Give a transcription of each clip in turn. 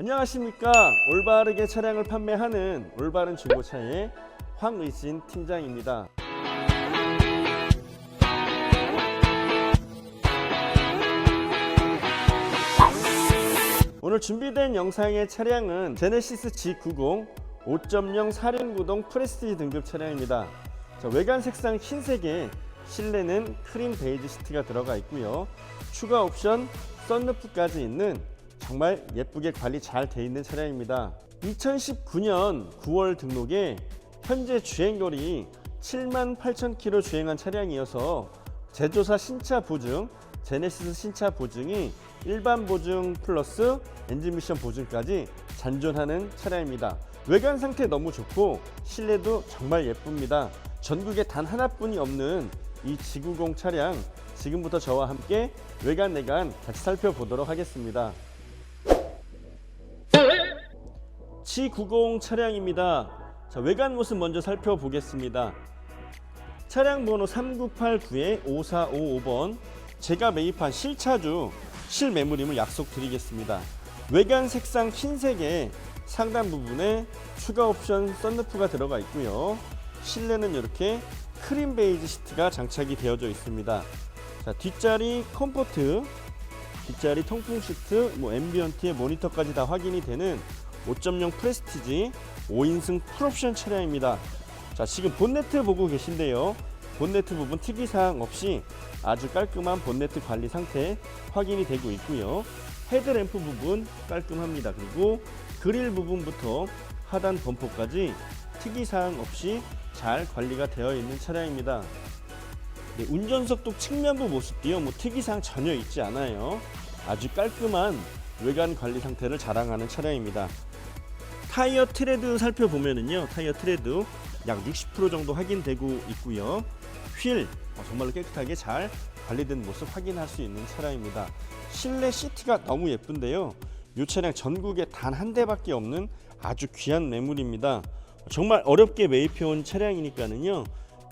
안녕하십니까. 올바르게 차량을 판매하는 올바른 중고차의 황의진 팀장입니다. 오늘 준비된 영상의 차량은 제네시스 G90 5.0 사륜구동 프레스티지 등급 차량입니다. 자, 외관 색상 흰색에 실내는 크림 베이지 시트가 들어가 있고요. 추가 옵션 썬루프까지 있는 정말 예쁘게 관리 잘 돼 있는 차량입니다. 2019년 9월 등록에 현재 주행거리 7만 8천 킬로 주행한 차량이어서 제조사 신차 보증, 제네시스 신차 보증이 일반 보증 플러스 엔진 미션 보증까지 잔존하는 차량입니다. 외관 상태 너무 좋고 실내도 정말 예쁩니다. 전국에 단 하나뿐이 없는 이 G90 차량 지금부터 저와 함께 외관 내관 같이 살펴보도록 하겠습니다. G90 차량입니다. 자, 외관 모습 먼저 살펴보겠습니다. 차량 번호 3989-5455번 제가 매입한 실차주 실매물임을 약속드리겠습니다. 외관 색상 흰색에 상단 부분에 추가 옵션 썬루프가 들어가 있고요. 실내는 이렇게 크림 베이지 시트가 장착이 되어져 있습니다. 자, 뒷자리 컴포트, 뒷자리 통풍 시트, 뭐 앰비언트의 모니터까지 다 확인이 되는 5.0 프레스티지 5인승 풀옵션 차량입니다. 자, 지금 본네트 보고 계신데요. 본네트 부분 특이사항 없이 아주 깔끔한 본네트 관리 상태 확인이 되고 있고요. 헤드램프 부분 깔끔합니다. 그리고 그릴 부분부터 하단 범퍼까지 특이사항 없이 잘 관리가 되어 있는 차량입니다. 네, 운전석도 측면부 모습도요, 뭐 특이사항 전혀 있지 않아요. 아주 깔끔한 외관 관리 상태를 자랑하는 차량입니다. 타이어 트레드 살펴보면은요 타이어 트레드 약 60% 정도 확인되고 있고요. 휠 어, 정말로 깨끗하게 잘 관리된 모습 확인할 수 있는 차량입니다. 실내 시트가 너무 예쁜데요. 이 차량 전국에 단 한 대밖에 없는 아주 귀한 매물입니다. 정말 어렵게 매입해온 차량이니까는요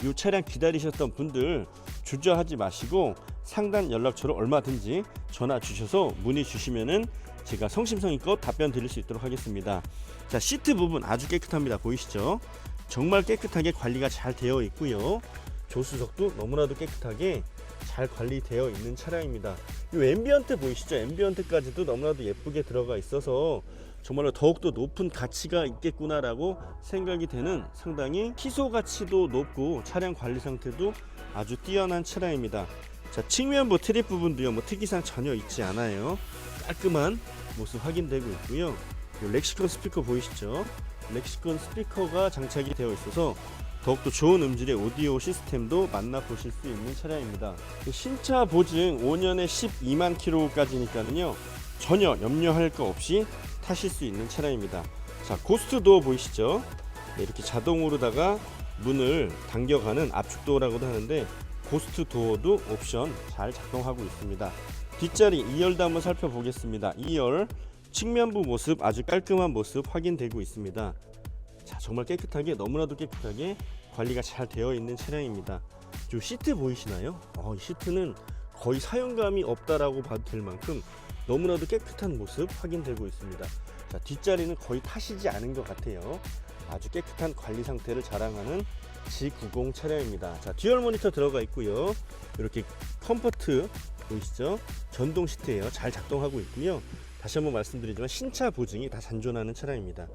이 차량 기다리셨던 분들 주저하지 마시고 상단 연락처로 얼마든지 전화 주셔서 문의 주시면은 제가 성심성의껏 답변 드릴 수 있도록 하겠습니다. 자 시트 부분 아주 깨끗합니다. 보이시죠? 정말 깨끗하게 관리가 잘 되어 있고요. 조수석도 너무나도 깨끗하게 잘 관리되어 있는 차량입니다. 이 앰비언트 보이시죠? 앰비언트까지도 너무나도 예쁘게 들어가 있어서 정말로 더욱더 높은 가치가 있겠구나라고 생각이 되는 상당히 희소 가치도 높고 차량 관리 상태도 아주 뛰어난 차량입니다. 자 측면부 트립 부분도요 뭐 특이사항 전혀 있지 않아요. 깔끔한 모습 확인되고 있고요. 요 렉시콘 스피커 보이시죠? 렉시콘 스피커가 장착이 되어 있어서 더욱더 좋은 음질의 오디오 시스템도 만나보실 수 있는 차량입니다. 그 신차 보증 5년에 12만 킬로까지니까는요 전혀 염려할 거 없이 타실 수 있는 차량입니다. 자 고스트 도어 보이시죠? 네, 이렇게 자동으로다가 문을 당겨가는 압축 도어라고도 하는데 고스트 도어도 옵션 잘 작동하고 있습니다. 뒷자리 2열도 한번 살펴보겠습니다. 2열 측면부 모습 아주 깔끔한 모습 확인되고 있습니다. 자 정말 깨끗하게 너무나도 깨끗하게 관리가 잘 되어 있는 차량입니다. 저 시트 보이시나요? 어, 이 시트는 거의 사용감이 없다라고 봐도 될 만큼 너무나도 깨끗한 모습 확인되고 있습니다. 자 뒷자리는 거의 타시지 않은 것 같아요. 아주 깨끗한 관리 상태를 자랑하는 G90 차량입니다. 자 듀얼 모니터 들어가 있고요. 이렇게 컴포트 보이시죠? 전동 시트예요. 잘 작동하고 있고요. 다시 한번 말씀드리지만 신차 보증이 다 잔존하는 차량입니다.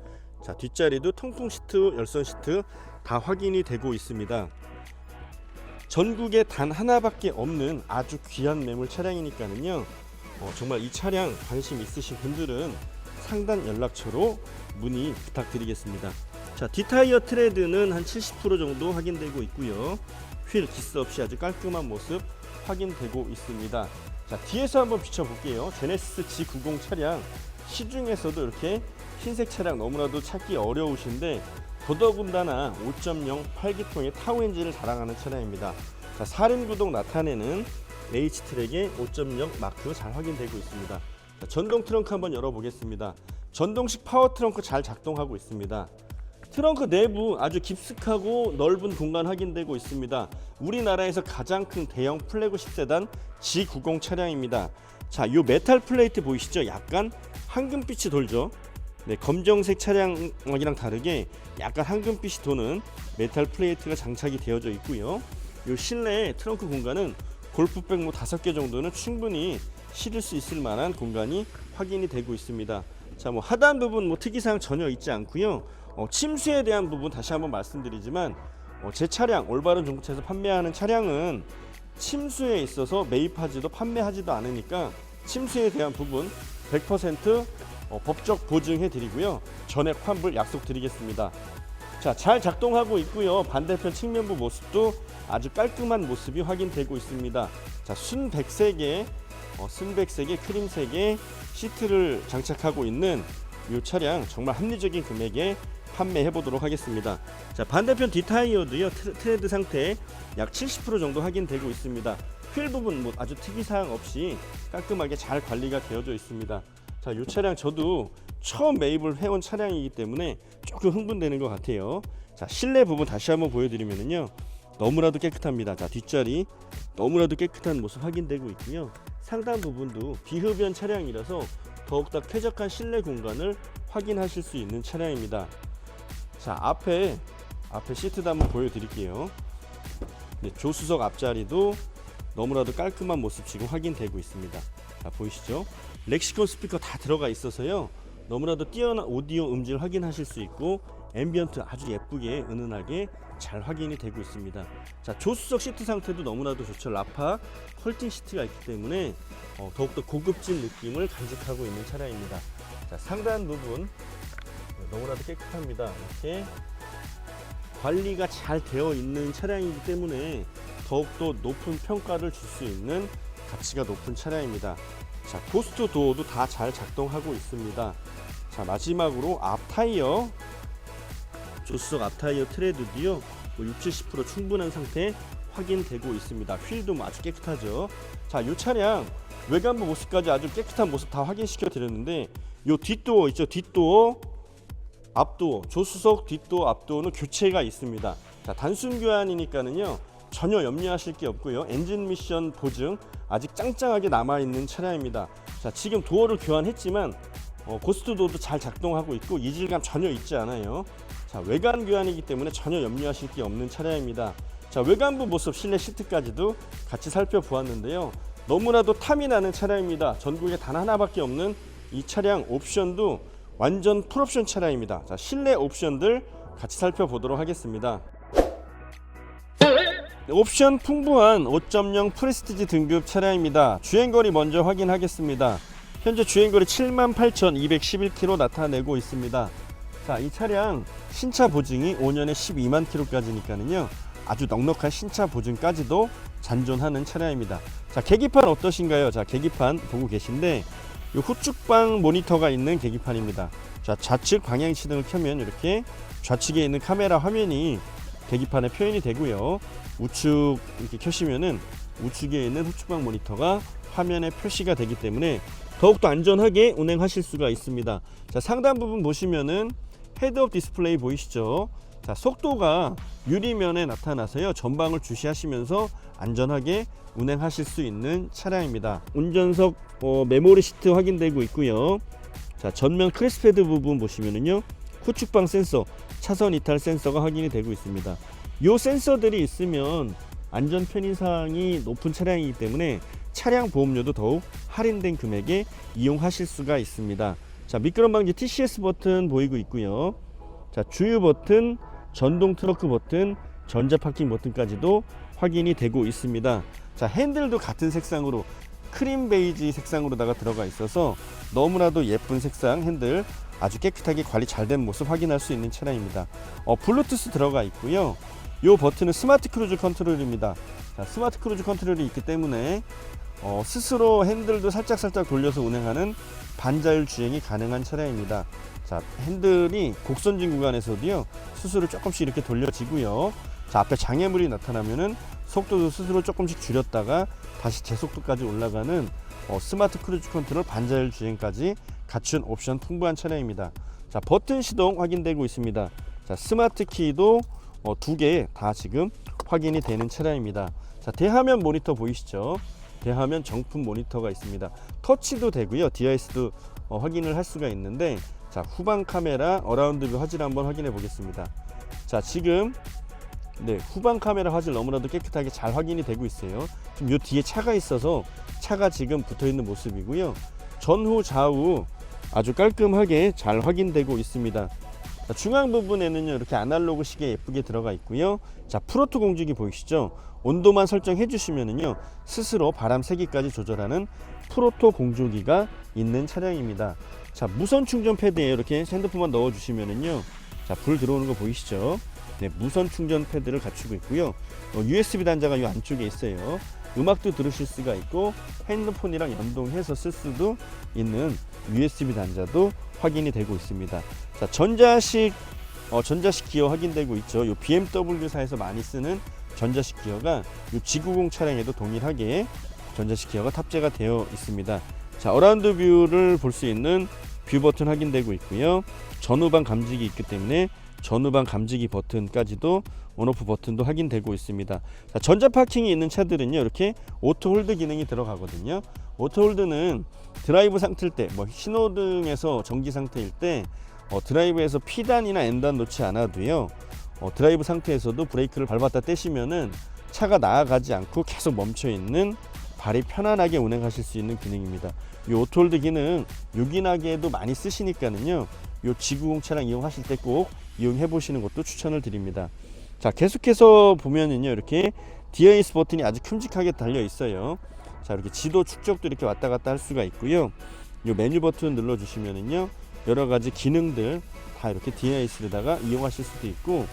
자 뒷자리도 통풍 시트, 열선 시트 다 확인이 되고 있습니다. 전국에 단 하나밖에 없는 아주 귀한 매물 차량이니까는요. 어, 정말 이 차량 관심 있으신 분들은 상단 연락처로 문의 부탁드리겠습니다. 자 뒷타이어 트레드는 한 70% 정도 확인되고 있고요. 휠 기스 없이 아주 깔끔한 모습 확인되고 있습니다. 자 뒤에서 한번 비춰볼게요. 제네시스 G90 차량 시중에서도 이렇게 흰색 차량 너무나도 찾기 어려우신데 더더군다나 5.0 8기통의 타우 엔진을 자랑하는 차량입니다. 자 사륜구동 나타내는 H트랙의 5.0 마크 잘 확인되고 있습니다. 자, 전동 트렁크 한번 열어보겠습니다. 전동식 파워 트렁크 잘 작동하고 있습니다. 트렁크 내부 아주 깊숙하고 넓은 공간 확인되고 있습니다. 우리나라에서 가장 큰 대형 플래그십 세단 G90 차량입니다. 자, 요 메탈 플레이트 보이시죠? 약간 황금빛이 돌죠. 네, 검정색 차량이랑 다르게 약간 황금빛이 도는 메탈 플레이트가 장착이 되어져 있고요. 요 실내 트렁크 공간은 골프백 뭐 다섯 개 정도는 충분히 실을 수 있을 만한 공간이 확인이 되고 있습니다. 자, 뭐 하단 부분 뭐 특이사항 전혀 있지 않고요. 어, 침수에 대한 부분 다시 한번 말씀드리지만 어, 제 차량 올바른 중고차에서 판매하는 차량은 침수에 있어서 매입하지도 판매하지도 않으니까 침수에 대한 부분 100% 어, 법적 보증해 드리고요. 전액 환불 약속 드리겠습니다. 자, 잘 작동하고 있고요. 반대편 측면부 모습도 아주 깔끔한 모습이 확인되고 있습니다. 자, 순백색의 어, 순백색의 크림색의 시트를 장착하고 있는 이 차량 정말 합리적인 금액에 판매해 보도록 하겠습니다. 자, 반대편 뒷타이어도요. 트- 트레드 상태 약 70% 정도 확인되고 있습니다. 휠 부분 뭐 아주 특이사항 없이 깔끔하게 잘 관리가 되어져 있습니다. 자, 이 차량 저도 처음 매입을 해온 차량이기 때문에 조금 흥분되는 것 같아요. 자, 실내 부분 다시 한번 보여드리면요. 너무나도 깨끗합니다. 자, 뒷자리 너무나도 깨끗한 모습 확인되고 있고요. 상단 부분도 비흡연 차량이라서 더욱더 쾌적한 실내 공간을 확인하실 수 있는 차량입니다. 자, 앞에 앞에 시트도 한번 보여드릴게요. 네, 조수석 앞자리도 너무나도 깔끔한 모습 지금 확인되고 있습니다. 자, 보이시죠? 렉시콘 스피커 다 들어가 있어서요. 너무나도 뛰어난 오디오 음질 확인하실 수 있고 앰비언트 아주 예쁘게 은은하게 잘 확인이 되고 있습니다. 자 조수석 시트 상태도 너무나도 좋죠. 라파 컬팅 시트가 있기 때문에 어, 더욱더 고급진 느낌을 간직하고 있는 차량입니다. 자 상단 부분 네, 너무나도 깨끗합니다. 이렇게 관리가 잘 되어 있는 차량이기 때문에 더욱더 높은 평가를 줄 수 있는 가치가 높은 차량입니다. 자, 고스트 도어도 다 잘 작동하고 있습니다. 자, 마지막으로 앞 타이어 조수석 앞 타이어 트레드도요. 뭐 60, 70% 충분한 상태 확인되고 있습니다. 휠도 뭐 아주 깨끗하죠. 자, 이 차량 외관부 모습까지 아주 깨끗한 모습 다 확인시켜 드렸는데 요 뒷도어 있죠? 뒷도어 앞도어, 조수석 뒷도어, 앞도어는 교체가 있습니다. 자, 단순 교환이니까는요. 전혀 염려하실 게 없고요. 엔진 미션 보증 아직 짱짱하게 남아 있는 차량입니다. 자, 지금 도어를 교환했지만 어, 고스트 도어도 잘 작동하고 있고 이질감 전혀 있지 않아요. 자, 외관 교환이기 때문에 전혀 염려하실 게 없는 차량입니다. 자, 외관부 모습, 실내 시트까지도 같이 살펴보았는데요. 너무나도 탐이 나는 차량입니다. 전국에 단 하나밖에 없는 이 차량 옵션도 완전 풀옵션 차량입니다. 자, 실내 옵션들 같이 살펴보도록 하겠습니다. 옵션 풍부한 5.0 프레스티지 등급 차량입니다. 주행거리 먼저 확인하겠습니다. 현재 주행거리 78,211km 나타내고 있습니다. 자, 이 차량 신차 보증이 5년에 12만 km까지니까는요. 아주 넉넉한 신차 보증까지도 잔존하는 차량입니다. 자, 계기판 어떠신가요? 자, 계기판 보고 계신데 이 후측방 모니터가 있는 계기판입니다. 자, 좌측 방향 시등을 켜면 이렇게 좌측에 있는 카메라 화면이 계기판에 표현이 되고요. 우측 이렇게 켜시면은 우측에 있는 후측방 모니터가 화면에 표시가 되기 때문에 더욱더 안전하게 운행하실 수가 있습니다. 자, 상단 부분 보시면은 헤드업 디스플레이 보이시죠? 자, 속도가 유리면에 나타나서요. 전방을 주시하시면서 안전하게 운행하실 수 있는 차량입니다. 운전석 어, 메모리 시트 확인되고 있고요. 자, 전면 크레스패드 부분 보시면은요. 후측방 센서, 차선 이탈 센서가 확인이 되고 있습니다. 요 센서들이 있으면 안전 편의 사항이 높은 차량이기 때문에 차량 보험료도 더욱 할인된 금액에 이용하실 수가 있습니다. 자, 미끄럼 방지 TCS 버튼 보이고 있고요. 자, 주유 버튼, 전동 트렁크 버튼, 전자 파킹 버튼까지도 확인이 되고 있습니다. 자, 핸들도 같은 색상으로 크림 베이지 색상으로다가 들어가 있어서 너무나도 예쁜 색상 핸들 아주 깨끗하게 관리 잘 된 모습 확인할 수 있는 차량입니다. 어, 블루투스 들어가 있고요. 이 버튼은 스마트 크루즈 컨트롤입니다. 자, 스마트 크루즈 컨트롤이 있기 때문에 어, 스스로 핸들도 살짝 살짝 돌려서 운행하는 반자율 주행이 가능한 차량입니다. 자, 핸들이 곡선진 구간에서도요 스스로 조금씩 이렇게 돌려지고요. 자, 앞에 장애물이 나타나면은 속도도 스스로 조금씩 줄였다가 다시 제 속도까지 올라가는 어, 스마트 크루즈 컨트롤 반자율 주행까지 갖춘 옵션 풍부한 차량입니다. 자, 버튼 시동 확인되고 있습니다. 자, 스마트 키도 어, 두개 다 지금 확인이 되는 차량입니다. 자, 대화면 모니터 보이시죠? 대화면 정품 모니터가 있습니다. 터치도 되고요. DIS도 어, 확인을 할 수가 있는데 자 후방 카메라 어라운드 뷰 화질 한번 확인해 보겠습니다. 자 지금 네 후방 카메라 화질 너무나도 깨끗하게 잘 확인이 되고 있어요. 지금 요 뒤에 차가 있어서 차가 지금 붙어 있는 모습이고요. 전후 좌우 아주 깔끔하게 잘 확인되고 있습니다. 자, 중앙 부분에는요 이렇게 아날로그 시계 예쁘게 들어가 있고요. 자 프로토 공주기 보이시죠? 온도만 설정해 주시면은요 스스로 바람 세기까지 조절하는 프로토 공조기가 있는 차량입니다. 자 무선 충전 패드에 이렇게 핸드폰만 넣어 주시면은요 자불 들어오는 거 보이시죠? 네 무선 충전 패드를 갖추고 있고요. 어, USB 단자가 이 안쪽에 있어요. 음악도 들으실 수가 있고 핸드폰이랑 연동해서 쓸 수도 있는 USB 단자도 확인이 되고 있습니다. 자 전자식 어, 전자식 기어 확인되고 있죠. 요 BMW사에서 많이 쓰는 전자식 기어가 요 G90 차량에도 동일하게 전자식 기어가 탑재가 되어 있습니다. 자 어라운드 뷰를 볼 수 있는 뷰 버튼 확인되고 있고요. 전후방 감지기 있기 때문에 전후방 감지기 버튼까지도 온오프 버튼도 확인되고 있습니다. 자, 전자 파킹이 있는 차들은요 이렇게 오토 홀드 기능이 들어가거든요. 오토 홀드는 드라이브 상태일 때, 뭐 신호등에서 정지 상태일 때 어, 드라이브에서 P단이나 N단 놓지 않아도요. 어, 드라이브 상태에서도 브레이크를 밟았다 떼시면은 차가 나아가지 않고 계속 멈춰 있는 발이 편안하게 운행하실 수 있는 기능입니다. 이 오토홀드 기능 요긴하게도 많이 쓰시니까는요. 요 G90 차량 이용하실 때 꼭 이용해 보시는 것도 추천을 드립니다. 자, 계속해서 보면은요. 이렇게 DIS 버튼이 아주 큼직하게 달려 있어요. 자, 이렇게 지도 축적도 이렇게 왔다 갔다 할 수가 있고요. 요 메뉴 버튼 눌러 주시면은요. 여러 가지 기능들 다 이렇게 DIS에다가 이용하실 수도 있고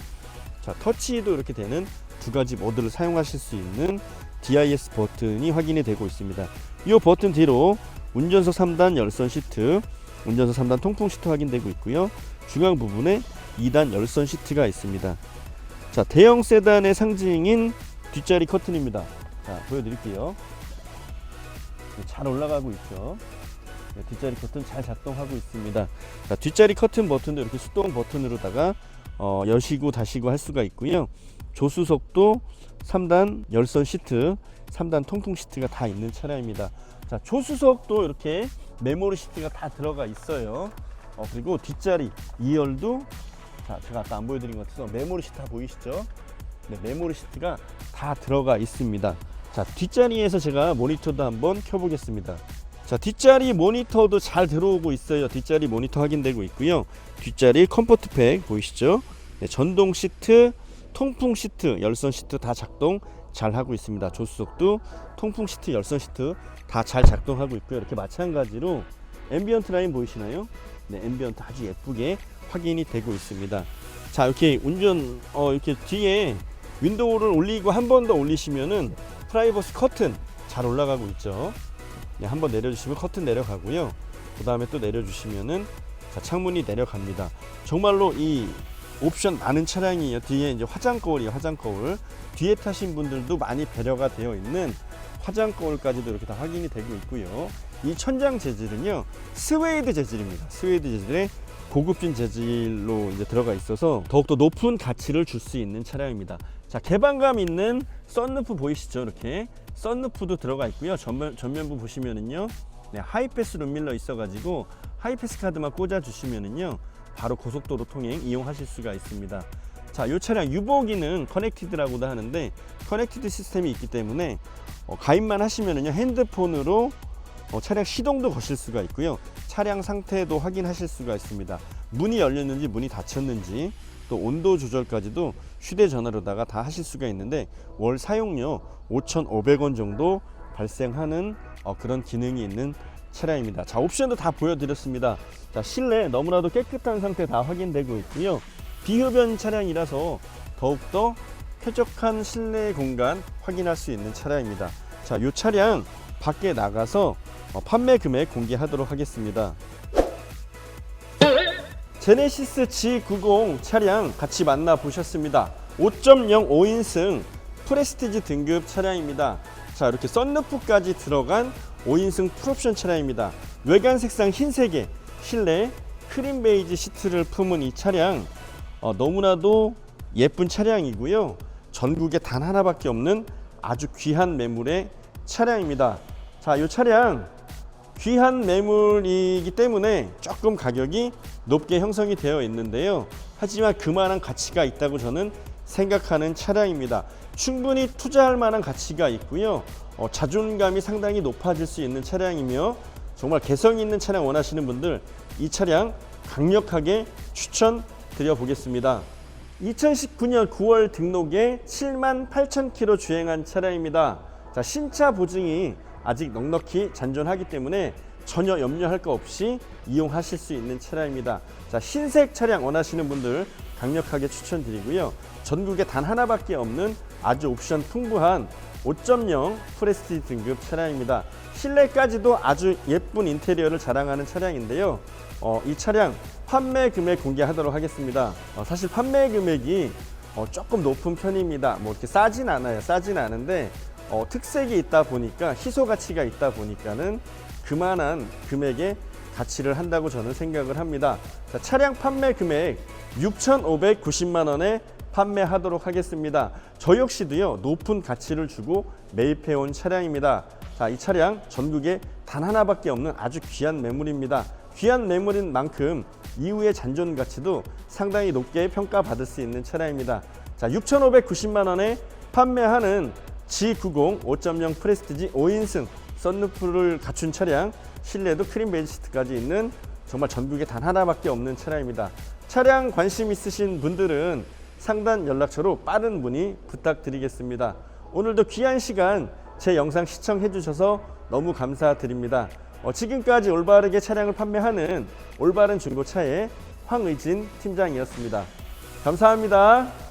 자, 터치도 이렇게 되는 두 가지 모드를 사용하실 수 있는 DIS 버튼이 확인이 되고 있습니다. 이 버튼 뒤로 운전석 3단 열선 시트, 운전석 3단 통풍 시트 확인되고 있고요. 중앙 부분에 2단 열선 시트가 있습니다. 자, 대형 세단의 상징인 뒷자리 커튼입니다. 자, 보여드릴게요. 네, 잘 올라가고 있죠. 네, 뒷자리 커튼 잘 작동하고 있습니다. 자, 뒷자리 커튼 버튼도 이렇게 수동 버튼으로다가 어, 여시고 닫시고 할 수가 있고요. 조수석도 3단 열선 시트, 3단 통풍 시트가 다 있는 차량입니다. 자, 조수석도 이렇게 메모리 시트가 다 들어가 있어요. 어, 그리고 뒷자리 2열도 자, 제가 아까 안 보여드린 것 같아서 메모리 시트 다 보이시죠? 네, 메모리 시트가 다 들어가 있습니다. 자, 뒷자리에서 제가 모니터도 한번 켜보겠습니다. 자, 뒷자리 모니터도 잘 들어오고 있어요. 뒷자리 모니터 확인되고 있고요. 뒷자리 컴포트팩 보이시죠? 네, 전동 시트, 통풍 시트, 열선 시트 다 작동 잘 하고 있습니다. 조수석도 통풍 시트, 열선 시트 다 잘 작동하고 있고요. 이렇게 마찬가지로 앰비언트 라인 보이시나요? 네, 앰비언트 아주 예쁘게 확인이 되고 있습니다. 자, 이렇게 운전 어 이렇게 뒤에 윈도우를 올리고 한 번 더 올리시면은 프라이버시 커튼 잘 올라가고 있죠. 네, 한번 내려주시면 커튼 내려가고요. 그 다음에 또 내려주시면은 자, 창문이 내려갑니다. 정말로 이 옵션 많은 차량이에요. 뒤에 이제 화장 거울이에요. 화장 거울. 뒤에 타신 분들도 많이 배려가 되어 있는 화장 거울까지도 이렇게 다 확인이 되고 있고요. 이 천장 재질은요 스웨이드 재질입니다. 스웨이드 재질의 고급진 재질로 이제 들어가 있어서 더욱더 높은 가치를 줄 수 있는 차량입니다. 자 개방감 있는 썬루프 보이시죠? 이렇게 썬루프도 들어가 있고요. 전면 전면부 보시면은요, 네, 하이패스 룸밀러 있어가지고 하이패스 카드만 꽂아 주시면은요, 바로 고속도로 통행 이용하실 수가 있습니다. 자, 이 차량 유보기는 커넥티드라고도 하는데 커넥티드 시스템이 있기 때문에 어, 가입만 하시면은요 핸드폰으로 어, 차량 시동도 거실 수가 있고요. 차량 상태도 확인하실 수가 있습니다. 문이 열렸는지 문이 닫혔는지 또 온도 조절까지도 휴대전화로다가 다 하실 수가 있는데 월 사용료 5,500원 정도 발생하는 어, 그런 기능이 있는 차량입니다. 자 옵션도 다 보여드렸습니다. 자 실내 너무나도 깨끗한 상태 다 확인되고 있고요. 비흡연 차량이라서 더욱더 쾌적한 실내 공간 확인할 수 있는 차량입니다. 자, 이 차량 밖에 나가서 어, 판매 금액 공개하도록 하겠습니다. 제네시스 G90 차량 같이 만나 보셨습니다. 5.0 5인승 프레스티지 등급 차량입니다. 자, 이렇게 썬루프까지 들어간 5인승 풀옵션 차량입니다. 외관 색상 흰색에 실내 크림 베이지 시트를 품은 이 차량 어, 너무나도 예쁜 차량이고요. 전국에 단 하나밖에 없는 아주 귀한 매물의 차량입니다. 자, 이 차량 귀한 매물이기 때문에 조금 가격이 높게 형성이 되어 있는데요. 하지만 그만한 가치가 있다고 저는 생각하는 차량입니다. 충분히 투자할 만한 가치가 있고요. 어, 자존감이 상당히 높아질 수 있는 차량이며 정말 개성 있는 차량 원하시는 분들 이 차량 강력하게 추천드려 보겠습니다. 2019년 9월 등록에 7만 8천 킬로 주행한 차량입니다. 자, 신차 보증이 아직 넉넉히 잔존하기 때문에 전혀 염려할 거 없이 이용하실 수 있는 차량입니다. 자, 흰색 차량 원하시는 분들 강력하게 추천드리고요. 전국에 단 하나밖에 없는 아주 옵션 풍부한 5.0 프레스티지 등급 차량입니다. 실내까지도 아주 예쁜 인테리어를 자랑하는 차량인데요. 어, 이 차량 판매 금액 공개하도록 하겠습니다. 어, 사실 판매 금액이 어, 조금 높은 편입니다. 뭐 이렇게 싸진 않아요. 싸진 않은데 어, 특색이 있다 보니까 희소 가치가 있다 보니까는 그만한 금액의 가치를 한다고 저는 생각을 합니다. 자, 차량 판매 금액 6,590만 원에 판매하도록 하겠습니다. 저 역시도요 높은 가치를 주고 매입해 온 차량입니다. 자, 이 차량 전국에 단 하나밖에 없는 아주 귀한 매물입니다. 귀한 매물인 만큼 이후의 잔존 가치도 상당히 높게 평가받을 수 있는 차량입니다. 자, 6,590만 원에 판매하는 G90 5.0 프레스티지 5인승 썬루프를 갖춘 차량, 실내도 크림 베이지 시트까지 있는 정말 전국에 단 하나밖에 없는 차량입니다. 차량 관심 있으신 분들은 상단 연락처로 빠른 문의 부탁드리겠습니다. 오늘도 귀한 시간 제 영상 시청해 주셔서 너무 감사드립니다. 어, 지금까지 올바르게 차량을 판매하는 올바른 중고차의 황의진 팀장이었습니다. 감사합니다.